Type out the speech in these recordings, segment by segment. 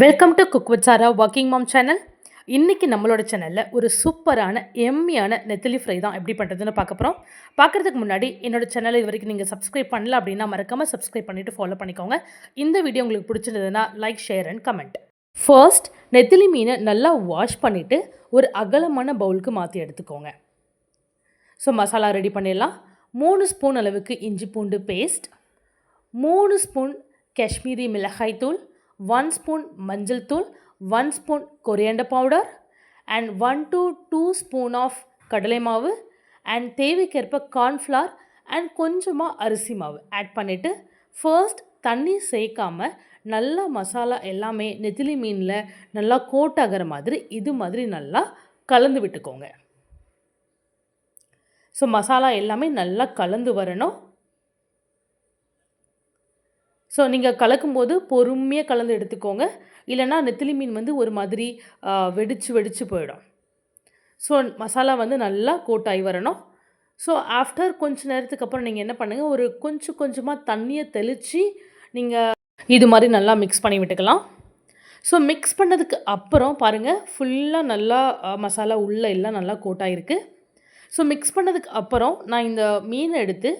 Welcome to cook with Sara working mom channel இன்றைக்கி நம்மளோட சேனலில் ஒரு சூப்பரான எம்மியான நெத்திலி ஃப்ரை தான் எப்படி பண்ணுறதுன்னு பார்க்க போகிறோம் பார்க்குறதுக்கு முன்னாடி என்னோட சேனலை இது வரைக்கும் நீங்கள் சப்ஸ்கிரைப் பண்ணல அப்படின்னா மறக்காமல் சப்ஸ்கிரைப் பண்ணிவிட்டு ஃபாலோ பண்ணிக்கோங்க. இந்த வீடியோ உங்களுக்கு பிடிச்சிருந்ததுன்னா like share and comment first நெத்திலி மீனை நல்லா வாஷ் பண்ணிவிட்டு ஒரு அகலமான பவுலுக்கு மாற்றி எடுத்துக்கோங்க. ஸோ மசாலா ரெடி பண்ணிடலாம். மூணு ஸ்பூன் அளவுக்கு இஞ்சி பூண்டு பேஸ்ட் மூணு ஸ்பூன் காஷ்மீரி மிளகாய் தூள். ஒன் ஸ்பூன் மஞ்சள் தூள் one spoon coriander powder and one to two spoon of கடலை மாவு அண்ட் தேவைக்கேற்ப கார்ன்ஃப்ளவர் அண்ட் கொஞ்சமாக அரிசி மாவு ஆட் பண்ணிவிட்டு ஃபர்ஸ்ட் தண்ணி சேர்க்காம நல்லா மசாலா எல்லாமே நெத்திலி மீனில் நல்லா கோட் ஆகிற மாதிரி இது மாதிரி நல்லா கலந்து விட்டுக்கோங்க. ஸோ மசாலா எல்லாமே நல்லா கலந்து வரணும். ஸோ நீங்கள் கலக்கும்போது பொறுமையாக கலந்து எடுத்துக்கோங்க. இல்லைன்னா நெத்திலி மீன் வந்து ஒரு மாதிரி வெடித்து வெடித்து போயிடும். ஸோ மசாலா வந்து நல்லா கோட்டாகி வரணும். ஸோ ஆஃப்டர் கொஞ்ச நேரத்துக்கு அப்புறம் நீங்கள் என்ன பண்ணுங்கள் ஒரு கொஞ்சம் கொஞ்சமாக தண்ணியை தெளித்து நீங்கள் இது மாதிரி நல்லா மிக்ஸ் பண்ணி விட்டுக்கலாம். ஸோ மிக்ஸ் பண்ணதுக்கு அப்புறம் பாருங்கள் ஃபுல்லாக நல்லா மசாலா உள்ளே எல்லாம் நல்லா கோட்டாகிருக்கு. ஸோ மிக்ஸ் பண்ணதுக்கு அப்புறம் நான் இந்த மீனை எடுத்து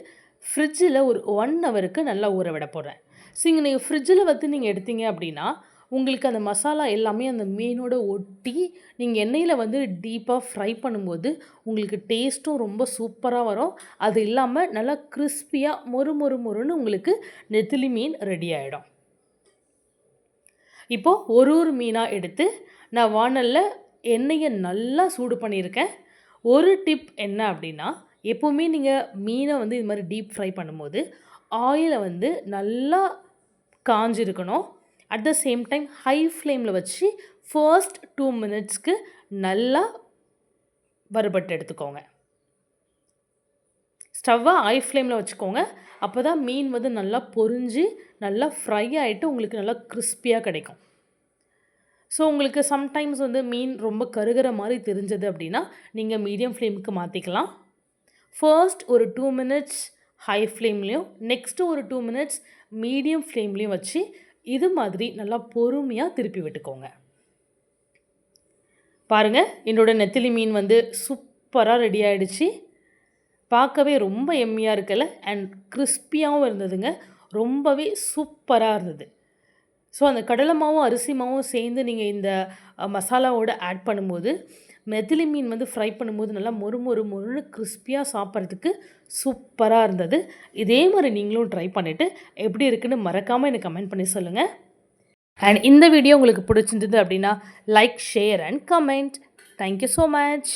ஃப்ரிட்ஜில் ஒரு ஒன் ஹவருக்கு நல்லா ஊற விட போகிறேன் ஸோ இங்கே நீங்கள் ஃப்ரிட்ஜில் வந்து நீங்கள் எடுத்தீங்க அப்படின்னா உங்களுக்கு அந்த மசாலா எல்லாமே அந்த மீனோட ஒட்டி நீங்கள் எண்ணெயில் வந்து டீப்பாக ஃப்ரை பண்ணும்போது உங்களுக்கு டேஸ்ட்டும் ரொம்ப சூப்பராக வரும். அது இல்லாமல் நல்லா கிறிஸ்பியாக மொறு மொறு மொறுன்னு உங்களுக்கு நெத்திலி மீன் ரெடி ஆகிடும் இப்போது ஒரு ஒரு மீனாக எடுத்து நான் வானலில் எண்ணெயை நல்லா சூடு பண்ணியிருக்கேன். ஒரு டிப் என்ன அப்படின்னா எப்போவுமே நீங்கள் மீனை வந்து இது மாதிரி டீப் ஃப்ரை பண்ணும்போது ஆயிலை வந்து நல்லா காஞ்சிருக்கணும். At the same time high ஃப்ளேமில் வச்சு ஃபர்ஸ்ட் டூ மினிட்ஸ்க்கு நல்லா வறுபட்டு எடுத்துக்கோங்க. ஸ்டவ்வை ஹை ஃப்ளேமில் வச்சுக்கோங்க. அப்போ தான் மீன் வந்து நல்லா பொரிஞ்சு நல்லா ஃப்ரை ஆகிட்டு உங்களுக்கு நல்லா கிறிஸ்பியாக கிடைக்கும். ஸோ உங்களுக்கு சம்டைம்ஸ் வந்து மீன் ரொம்ப கருகிற மாதிரி தெரிஞ்சது அப்படின்னா நீங்கள் மீடியம் ஃப்ளேமுக்கு மாற்றிக்கலாம் ஃபர்ஸ்ட் ஒரு டூ மினிட்ஸ் ஹை ஃப்ளேம்லேயும் நெக்ஸ்ட்டு ஒரு டூ மினிட்ஸ் மீடியம் ஃப்ளேம்லேயும் வச்சு இது மாதிரி நல்லா பொறுமையாக திருப்பி விட்டுக்கோங்க. பாருங்கள் என்னோடய நெத்திலி மீன் வந்து சூப்பராக ரெடி ஆகிடுச்சு பார்க்கவே ரொம்ப எம்மியாக இருக்கல அண்ட் கிறிஸ்பியாகவும் இருந்ததுங்க. ரொம்பவே சூப்பராக இருந்தது. ஸோ அந்த கடலை மாவும் அரிசி மாவும் சேர்ந்து நீங்கள் இந்த மசாலாவோடு ஆட் பண்ணும்போது மெதிலி மீன் வந்து ஃப்ரை பண்ணும்போது நல்லா மொறு மொறு மொறுன்னு கிறிஸ்பியாக சாப்பிட்றதுக்கு சூப்பராக இருந்தது. இதே மாதிரி நீங்களும் ட்ரை பண்ணிவிட்டு எப்படி இருக்குன்னு மறக்காமல் எனக்கு கமெண்ட் பண்ணி சொல்லுங்கள் அண்ட் இந்த வீடியோ உங்களுக்கு பிடிச்சிருந்தது அப்படின்னா like share and comment thank you so much